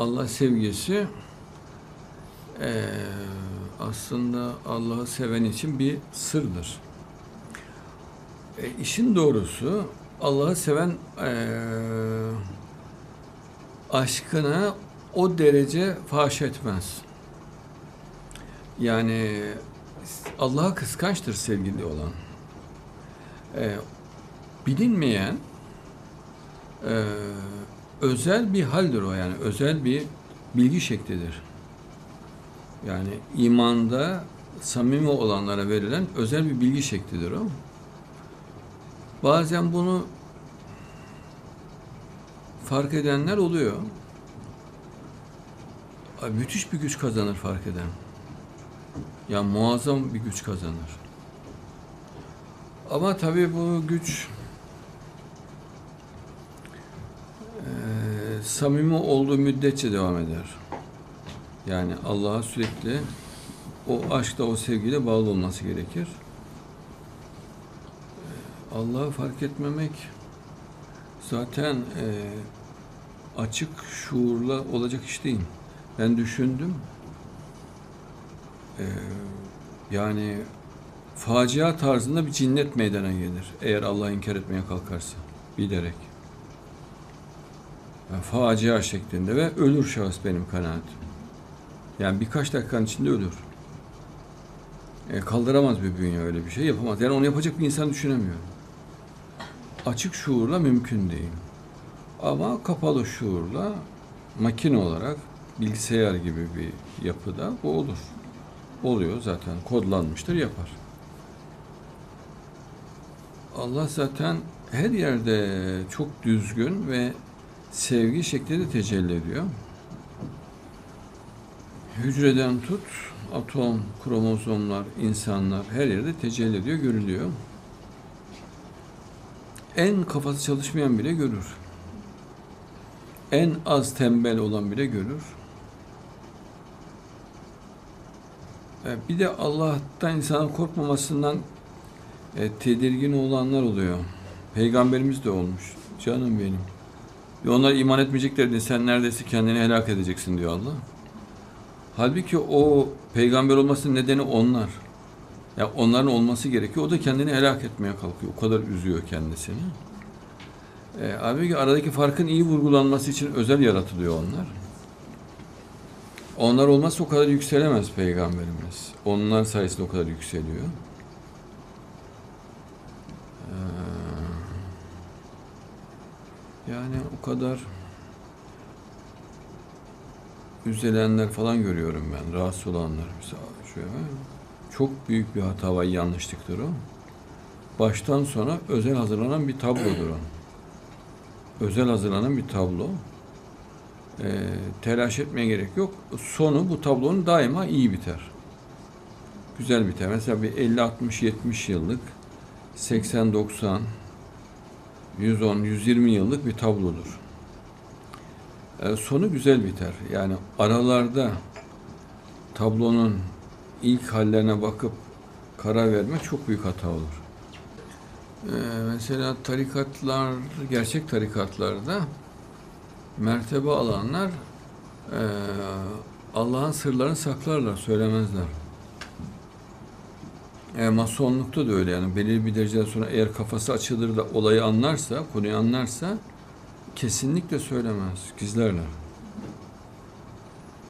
Allah sevgisi eee, aslında Allah'ı seven için bir sırdır. E, işin doğrusu Allah'ı seven eee aşkına o derece faş etmez. Yani Allah'a kıskançtır sevgili olan. Ee, bilinmeyen e, özel bir haldir o yani özel bir bilgi şeklidir. Yani imanda samimi olanlara verilen özel bir bilgi şeklidir o. Bazen bunu fark edenler oluyor. Ay, Müthiş bir güç kazanır fark eden. Ya muazzam bir güç kazanır. Ama tabii bu güç samimi olduğu müddetçe devam eder. Yani Allah'a sürekli o aşkla, o sevgiyle bağlı olması gerekir. Allah'ı fark etmemek zaten eee, açık şuurla olacak iş değil. Ben düşündüm. Eee, yani facia tarzında bir cinnet meydana gelir. Eğer Allah'ı inkar etmeye kalkarsa. Bilerek. Yani facia şeklinde ve ölür şahıs benim kanaatim. Yani birkaç dakikanın içinde ölür. E, kaldıramaz bir bünye öyle bir şey yapamaz. Yani onu yapacak bir insan düşünemiyorum. Açık şuurla mümkün değil. Ama kapalı şuurla makine olarak bilgisayar gibi bir yapıda bu olur. Oluyor zaten kodlanmıştır yapar. Allah zaten her yerde çok düzgün ve sevgi şeklinde tecelli ediyor. Hücreden tut, atom, kromozomlar, insanlar her yerde tecelli ediyor, görülüyor. En kafası çalışmayan bile görür. En az tembel olan bile görür. E, Bir de Allah'tan insanın korkmamasından e, tedirgin olanlar oluyor. Peygamberimiz de olmuş. Canım benim. Ve onlar iman etmeyecekler sen neredeyse kendini helak edeceksin diyor Allah. Halbuki o peygamber olmasının nedeni onlar. Ya onların olması gerekiyor. O da kendini helak etmeye kalkıyor. O kadar üzüyor kendisini. E, halbuki aradaki farkın iyi vurgulanması için özel yaratılıyor onlar. Onlar olmazsa o kadar yükselemez peygamberimiz. Onlar sayesinde o kadar yükseliyor. Yani o kadar üzülenler falan görüyorum ben. Rahatsız olanlar. Mesela şöyle, çok büyük bir hata ve yanlışlıktır o. Baştan sona özel hazırlanan bir tablodur o. Özel hazırlanan bir tablo. Ee, telaş etmeye gerek yok. Sonu bu tablonun daima iyi biter. Güzel biter. Mesela bir 50 60 70 yıllık 80 90 110 120 yıllık bir tablodur. Ee, sonu güzel biter. Yani aralarda tablonun ilk hallerine bakıp karar vermek çok büyük hata olur. Ee, mesela tarikatlar, gerçek tarikatlarda mertebe alanlar eee, Allah'ın sırlarını saklarlar, söylemezler. E, masonlukta da öyle yani belirli bir dereceden sonra eğer kafası açılır da olayı anlarsa, konuyu anlarsa kesinlikle söylemez, gizlerler.